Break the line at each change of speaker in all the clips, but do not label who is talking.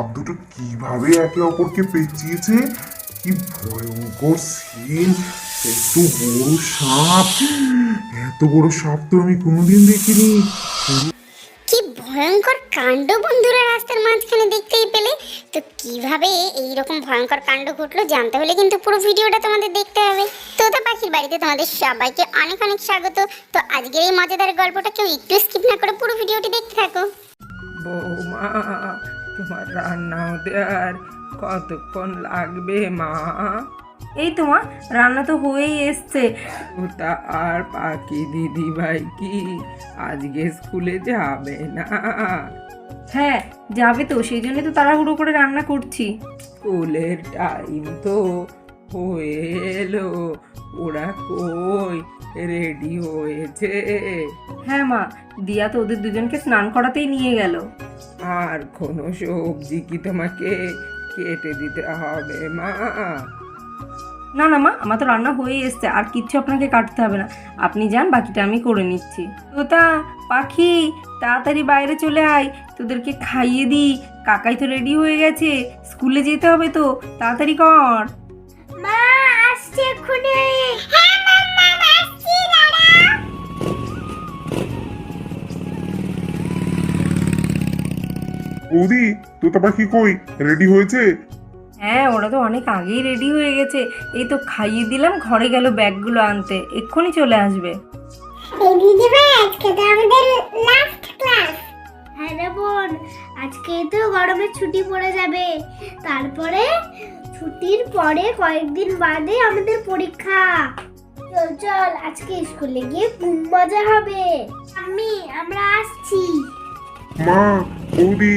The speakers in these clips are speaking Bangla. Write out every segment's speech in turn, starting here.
সাপ দুটো কীভাবে একে অপরকে পেঁচিয়েছে? কি ভয়ঙ্কর সিন এত বড় সাপ। এত বড় সাপ তো আমি কোনোদিন দেখিনি।
কি ভয়ঙ্কর কাণ্ড বন্ধুরা রাস্তার মাঝখানে দেখতেই পেলে। তো কীভাবে এই রকম ভয়ঙ্কর কাণ্ড ঘটলো জানতে হলে কিন্তু পুরো ভিডিওটা তোমাদের দেখতে হবে। তো তোতা পাখির বাড়িতে তোমাদের সবাইকে অনেক অনেক স্বাগত। তো আজকের এই মজাদার গল্পটা কেউ একটু স্কিপ না করে পুরো ভিডিওটি দেখতে থাকো।
বৌমা তোমার রান্না হতে আর কতক্ষণ লাগবে মা? এই তোমার রান্না তো হয়েই এসছে। ওটা আর পাখি দিদি ভাই কি আজকে স্কুলে যাবে না? হ্যাঁ যাবে তো সেই জন্য তো তাড়াহুড়ো করে রান্না করছি। স্কুলের টাইম তো হয়ে এলো ওরা কই রেডি হয়েছে। হ্যাঁ মা, দিয়া তো ওদের দুজনকে স্নান করাতেই নিয়ে গেল। আর কোনো সবজি কি তোমাকে কেটে দিতে হবে, মা? না না মা, আমার তো রান্না হয়ে এসছে, আর কিচ্ছু আপনাকে কাটতে হবে না। আপনি যান, বাকিটা আমি করে নিচ্ছি। তোতা, পাখি, তাড়াতাড়ি বাইরে চলে আয়, তোদেরকে খাইয়ে দিই। কাকাই তো রেডি হয়ে গেছে, স্কুলে যেতে হবে তো, তাড়াতাড়ি কর।
মা, আসছে এক্ষুনি।
বৌদি তোতা পাখি কই? রেডি হয়েছে?
হ্যাঁ ওরা তো অনেক আগেই রেডি হয়ে গেছে। এই তো খাইয়ে দিলাম ঘরে গেল ব্যাগগুলো আনতে। এক্ষুনি চলে আসবে।
এই দিদি ভাই আজকে তো আমাদের লাস্ট ক্লাস হ্যাঁ রে বোন আজকে তো গরমের ছুটি পড়ে যাবে। তারপরে ছুটির পরে কয়েকদিন বাদে আমাদের পরীক্ষা। চল চল আজকে স্কুলে গিয়ে খুব মজা হবে। আমি আমরা আসছি।
মা বৌদি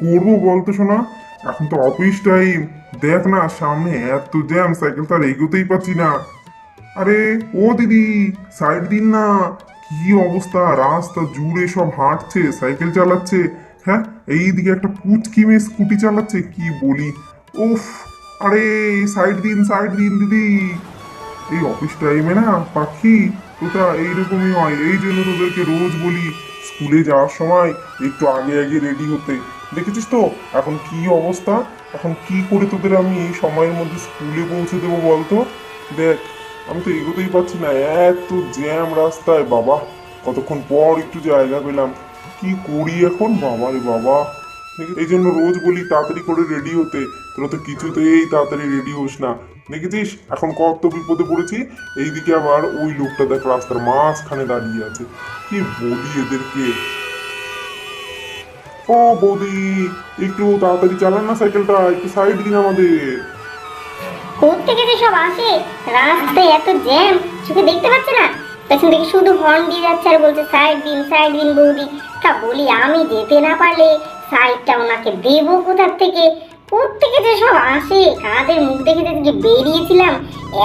করব বলতো শোনা। এখন তো অফিস টাইম দেখ না, সামনে এত জ্যাম সাইকেল তো আর এগোতেই পাচ্ছি না। আরে, ও দিদি সাইড দিন না। কি অবস্থা, রাস্তা জুড়ে সব হাঁটছে সাইকেল চালাচ্ছে। হ্যাঁ এইদিকে একটা পুচকি মেয়ে স্কুটি চালাচ্ছে, কি বলি? উফ, আরে সাইড দিন সাইড দিন দিদি। এই অফিস টাইমে না, পাখি ওটা এইরকমই হয়। এই জন্য তোদেরকে রোজ বলি, স্কুলে যাওয়ার সময় একটু আগে আগে রেডি হতে। দেখেছিস তো? এখন কি অবস্থা? এখন কি করে তোদের আমি এই সময়ের মধ্যে স্কুলে পৌঁছে দেবো বলতো? দেখ, আমি তো এগোতেই পারছি না। এত জ্যাম রাস্তায়, বাবা। কতক্ষণ পর একটু জায়গা পেলাম। কি করি এখন? বাবা রে বাবা। এই জন্য রোজ বলি তাড়াতাড়ি করে রেডি হতে। তোরা তো কিছুতেই তাড়াতাড়ি রেডি হোস না। দেখেছিস? এখন কত বিপদে পড়েছি। এইদিকে আবার ওই লোকটা দেখ রাস্তার মাঝখানে দাঁড়িয়ে আছে। কি বলি এদেরকে? ও বৌদি, একটু তাড়াতাড়ি চালান না সাইকেলটা, একটু সাইড দিন আমাদের।
কোথেকে যে সব আসে? রাস্তায় এত জ্যাম, চোখে দেখতে পাচ্ছে না। পেছন থেকে শুধু হর্ন দিয়ে যাচ্ছে আর বলছে, সাইড দিন সাইড দিন বৌদি। তা বলি, আমি যেতে না পারলে সাইডটা ওনাকে দেবো কোথার থেকে? কোথেকে যে সব আসে? কাঁধের মুখ দেখে দেখে বেরিয়েছিলাম?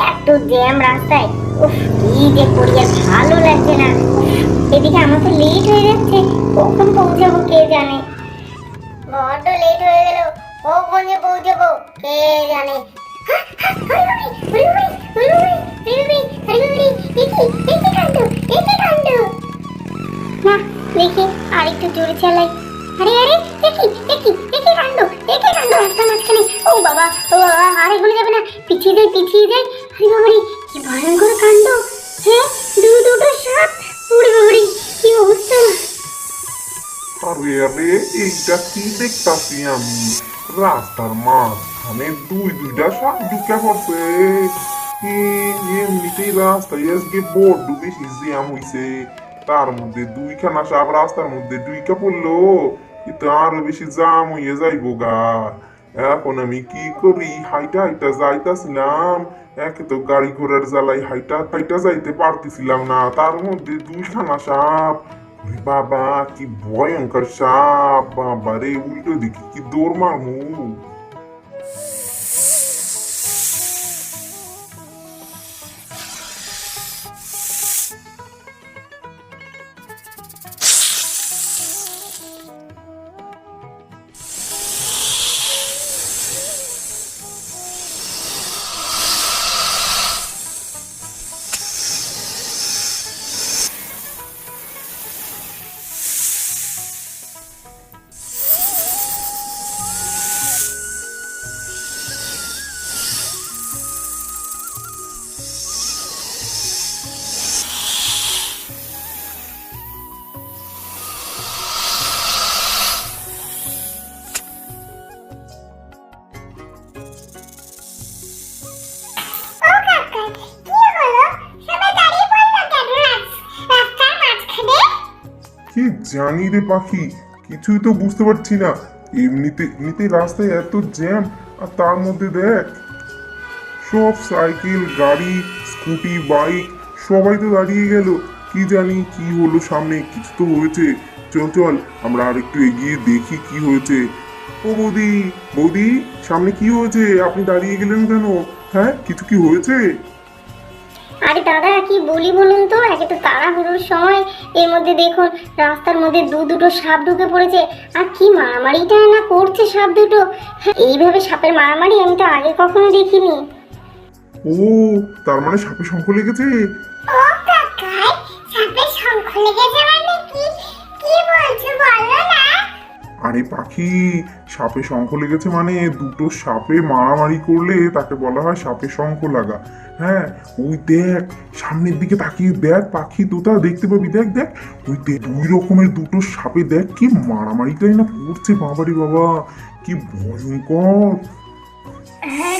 এত জ্যাম রাস্তায়। উফ, কি যে করি আর ভালো লাগছে না। এদিকে আমার তো লেট হয়ে যাচ্ছে। কখন পৌঁছাবো কে জানে? বড্ড লেট হয়ে গেল। কখন যে পৌঁছাবো কে জানে? দেখি আর একটু জোরে চালাই। আরে আরে, দেখি দেখি দেখি কাণ্ড দেখি কাণ্ড রাস্তা মাঝখানে। ও বাবা ও বাবা, আর এগুলো যাবে না। পিছিয়ে যাই পিছিয়ে যাই। আরে বাবারে কি ভয়ঙ্কর কাণ্ড। হ্যাঁ দু, দুটো সাপ। উড়ে বাবারে, কি অবস্থা
আরে এইটা কি দেখতাছি আমি রাস্তার মাঝখানে দুই দুইটা সাপ ঢুকে পড়ছে। এমনিতেই রাস্তায় আজকে বড্ড বেশি জ্যাম হইছে। তার মধ্যে দুইখানা সাপ রাস্তার মধ্যে দুইকা পড়ল। কিন্তু আরও বেশি জাম হয়ে যাইবো গা। এখন আমি কি করি? হাইটা হাইটা যাইতাছিলাম। একে তো গাড়ি ঘোড়ার জ্বালাই হাইটা হাইটা যাইতে পারতেছিলাম না। তার মধ্যে দুইখানা সাপ ওরে বাবা কি ভয়ঙ্কর সাপ বাবা রে উল্টো দিকে কি দৌড় মারমু জানি রে পাখি, কিছুই তো বুঝতে পারছি না। এমনিতে এমনিতে রাস্তায় এত জ্যাম, আর তার মধ্যে দেখ। সব সাইকেল, গাড়ি, স্কুটি, বাইক, সবাই তো দাঁড়িয়ে গেল। কি জানি কি হলো সামনে, কিছু তো হয়েছে। চল চল, আমরা আর একটু এগিয়ে দেখি কি হয়েছে। ও বৌদি বৌদি, সামনে কি হয়েছে? আপনি দাঁড়িয়ে গেলেন কেন? হ্যাঁ কিছু কি হয়েছে?
আরে দাদা কি বলি বলুন তো? একে তো তাড়াহুড়োর সময়। এর মধ্যে দেখুন রাস্তার মধ্যে দু দুটো সাপ ঢুকে পড়েছে। আর কি মারামারিটা না করছে সাপ দুটো? হ্যাঁ, এইভাবে সাপের মারামারি আমি তো আগে কখনো দেখিনি।
ও তার মানে সাপে শঙ্খ লেগেছে?
ও কাকাই সাপের শঙ্খ লেগেছে মানে কি? কি বলছো বলো না।
আরে পাখি সাপে শঙ্খ লেগেছে মানে দুটো সাপে মারামারি করলে তাকে বলা হয় সাপে শঙ্খ লাগা। হ্যাঁ ওই দেখ, সামনের দিকে তাকিয়ে দেখ, পাখি তোতা দেখতে পাবি, দেখ দেখ, ওই দুই রকমের দুটো সাপে দেখ, কি মারামারিটাই না করছে, বাবারি বাবা, কি ভয়ঙ্কর।
হ্যাঁ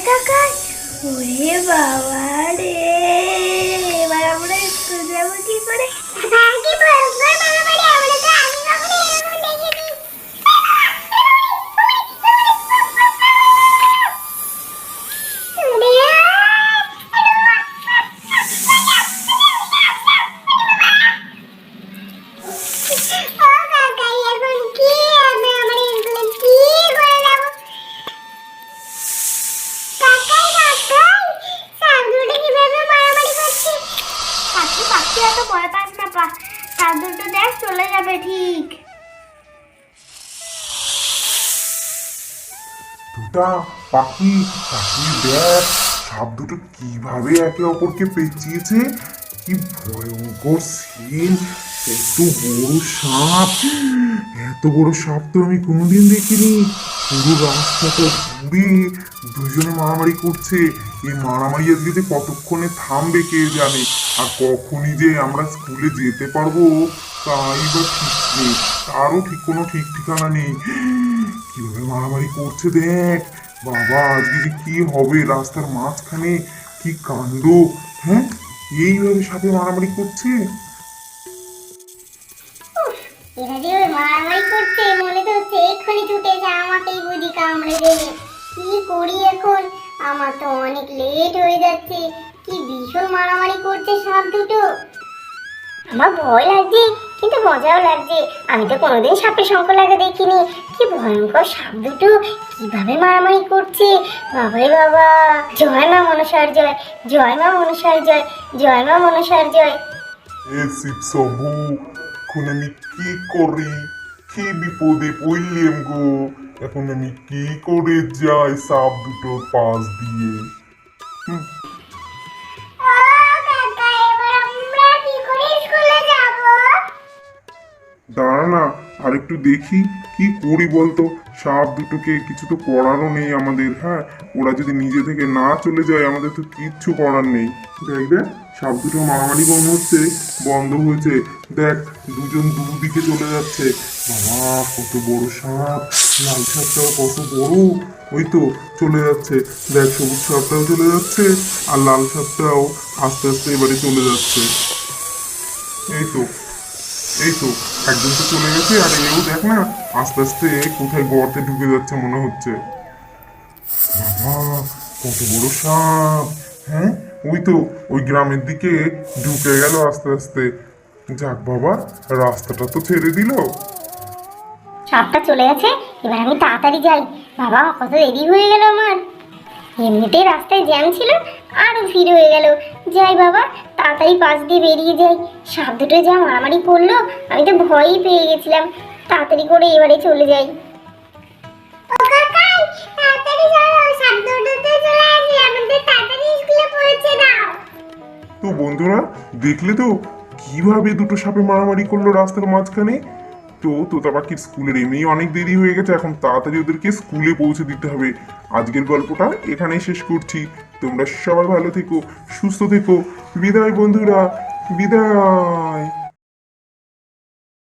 বাবা রে আমরা যাব কি করে? মারামারি এত ভয় পাস না সাপ দুটো দেখ, চলে যাবে ঠিক।
দুটা পাখি পাখি দেখ, সাপ দুটো কীভাবে একে অপরকে পেঁচিয়েছে, কি ভয়ঙ্কর সিন এত বড় সাপ, এত বড় সাপ তো আমি কোনোদিন দেখিনি। পুরো রাস্তাটা ঘুরে দুজনে মারামারি করছে। এই মারামারি আজকে কতক্ষণে থামবে কে জানে? আর কখনই যে আমরা স্কুলে যেতে পারব, তাই বা ঠিক নেই। তারও ঠিক কোনো ঠিক ঠিকানা নেই। কীভাবে মারামারি করছে দেখ। বাবা, আজকে যে কি হবে? রাস্তার মাঝখানে কি কাণ্ড? হ্যাঁ? এইভাবে সাথে মারামারি করছে?
এরা যে মারামারি করছে, মনে তো এক্ষুনি ছুটে যা আমাকেই বুঝি কামড়ে দেবে। কি করি এখন? আমার তো অনেক লেট হয়ে যাচ্ছে। কি ভীষণ মারামারি করছে সাপ দুটো। আমার ভয় লাগছে, কিন্তু মজাও লাগছে। আমি তো কোনোদিন সাপের শঙ্খ লাগা দেখিনি। কি ভয়ঙ্কর সাপ দুটো, কীভাবে মারামারি করছে? বাবারে বাবা। জয় মা মনসার জয় জয় মা মনসার জয় জয় মা মনসার জয়।
এ শিব শম্ভু আমি কি করি? কি বিপদে পড়লাম গো। এখন আমি কি করে যাই সাপ দুটোর পাশ দিয়ে? দাঁড়া না আর একটু দেখি, কি করি বলতো? সাপ দুটোকে কিছু তো করারও নেই আমাদের হ্যাঁ? ওরা যদি নিজে থেকে না চলে যায়, আমাদের তো কিচ্ছু করার নেই। দেখ দেখ, সাপ দুটো মারামারি বন্ধ হচ্ছে, বন্ধ হয়েছে। দেখ, দুজন দুদিকে চলে যাচ্ছে। বাবা, কত বড় সাপ! লাল সাপটাও কত বড়! ওই তো, চলে যাচ্ছে। দেখ, সবুজ সাপটাও চলে যাচ্ছে, আর লাল সাপটাও আস্তে আস্তে এবারে চলে যাচ্ছে। এই তো। এই তো, একজন তো চলে গেছে আর এও দেখ না, আস্তে আস্তে কোথায় গর্তে ঢুকে যাচ্ছে মনে হচ্ছে। বাবা, কত বড় সাপ। হ্যাঁ ওই তো, ওই গ্রামের দিকে ঢুকে গেল আস্তে আস্তে। যাক বাবা, রাস্তাটা তো ছেড়ে দিল।
সাপটা চলে গেছে, এবার আমি তাড়াতাড়ি যাই। বাবা, কত দেরি হয়ে গেল আমার। এমনিতেই রাস্তায় জ্যাম ছিল আরও ভিড় হয়ে গেল। যাই বাবা তাড়াতাড়ি পাশ দিয়ে বেরিয়ে যাই। সাপ দুটো যা মারামারি করল আমি তো ভয়ই পেয়ে গেছিলাম। তাড়াতাড়ি করে এবারে চলে যাই।
তো বন্ধুরা দেখলে তো? কীভাবে দুটো সাপে মারামারি করল রাস্তার মাঝখানে? তো তোতা পাখির স্কুলের এমনি অনেক দেরি হয়ে গেছে এখন তাড়াতাড়ি ওদেরকে স্কুলে পৌঁছে দিতে হবে। আজকের গল্পটা এখানেই শেষ করছি। তোমরা সবাই ভালো থেকো সুস্থ থেকো। বিদায় বন্ধুরা বিদায়।